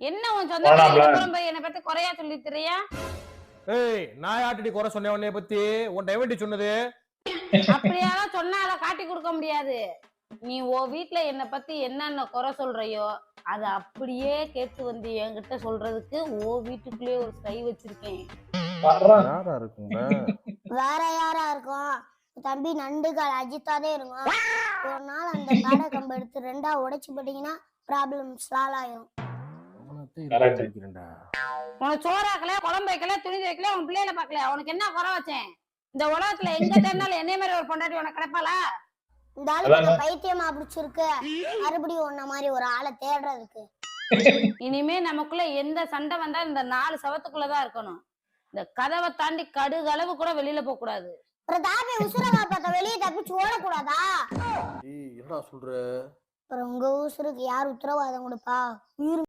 என்ன உன் சொந்த என்னை பத்தி குறையா சொல்லி தெரியா ஏய் நான் யார்கிட்ட குறை சொன்னேன் உன்னைய பத்தி? உன் டைவண்டி சொன்னது. அப்படியாதான் சொன்னா அதை காட்டி கொடுக்க முடியாது. நீ ஓ வீட்ல என்னை பத்தி என்னென்ன குறை சொல்றியோ அதை அப்படியே கேட்டு வந்து என்கிட்ட சொல்றதுக்கு ஓ வீட்டுக்குள்ளேயே ஒரு கை வச்சிருக்கேன். யாரா இருக்குங்க? வேற யாரா இருக்கும்? தம்பி நண்டுகால் அஜித்தாதே இருக்கும். ஒரு நாள் அந்த காடை கம்பு எடுத்து ரெண்டா உடைச்சு போட்டீங்கன்னா ப்ராப்ளம் சால்வ் ஆயிரும். உனக்கு சோறாக்கல குழம்பு வைக்கல துணி வைக்கல உன் பிள்ளைகளை பார்க்கல. உனக்கு என்ன குறை வச்சேன்? இந்த உலகத்துல எங்க தேர்னாலும் என்னைய மாதிரி ஒரு பொண்டாட்டி உனக்கு கிடைப்பாளா? இந்த ஆளுக்கு அதானே. என்ன பைத்தியமா பிடிச்சிருக்கு? மறுபடியும் உன்ன மாதிரி ஒரு ஆளை தேடுறதுக்கு. இனிமே நமக்குள்ள எந்த சண்டை வந்தா இந்த நாலு சவத்துக்குள்ளதான் இருக்கணும். இந்த கதவை தாண்டி கடுகளவு கூட வெளியில போக கூடாது. பிரதாபி உசுர காப்பாத்த வெளியே தப்பிச்சு ஓடக்கூடாதா? ஏய் என்னடா சொல்ற? அப்புறம் உங்க உசுருக்கு யார் உத்தரவாதம் கொடுப்பா? உயிர்